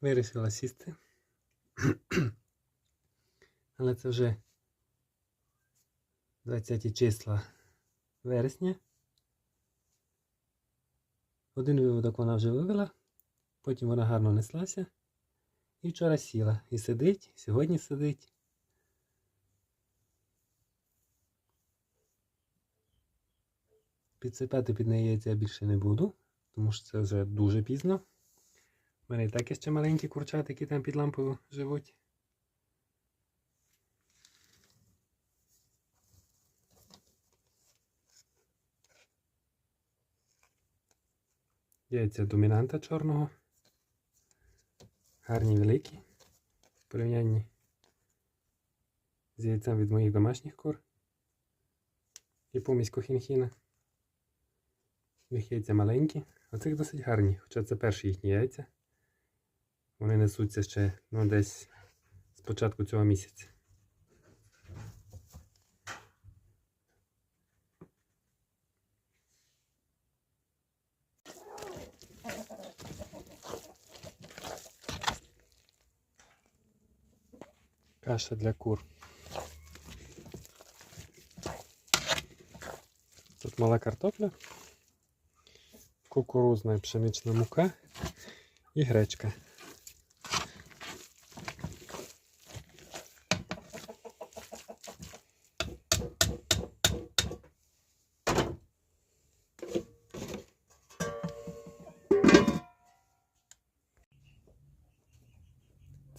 Вирішила сісти. Але це вже 20 числа вересня. Один виводок вона вже вивела, потім вона гарно неслася. І вчора сіла. І сидить, сьогодні сидить. Підсипати під неї яйця більше не буду, тому що це вже дуже пізно. У мене і так ще маленькі курчата, які там під лампою живуть. Яйця домінанта чорного. Гарні великі. В порівнянні з яйцем від моїх домашніх кур. І помість кохінхіна. Їх яйця маленькі, а досить гарні, хоча це перші їхні яйця. Вони несуться ще ну, десь з початку цього місяця. Каша для кур. Тут мала картопля, кукурузна і пшенична мука і гречка.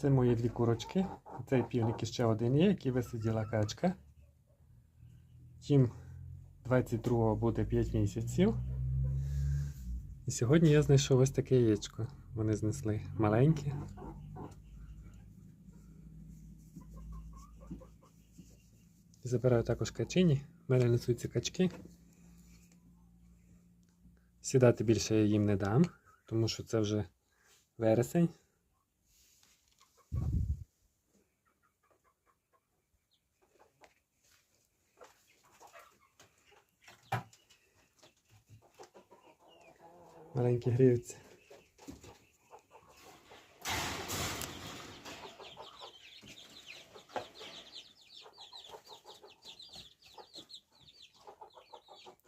Це мої дві курочки. Цей півник іще один є, який висиділа качка. Тім 22-го буде 5 місяців. І сьогодні я знайшов ось таке яєчко. Вони знесли маленьке. Забираю також качині. В мене несуться качки. Сідати більше я їм не дам, тому що це вже вересень. Маленькі гріються.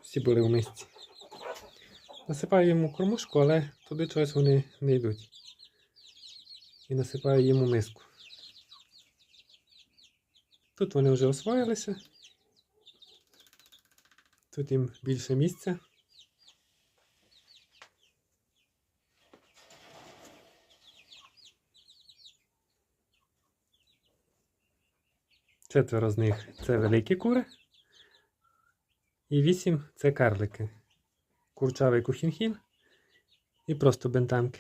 Всі були в мисці. Насипаю йому кормушку, але туди чогось вони не йдуть. І насипаю йому миску. Тут вони вже освоїлися. Тут їм більше місця. Четверо з них це великі кури. І вісім це карлики. Курчавий кухінхін і просто бентамки.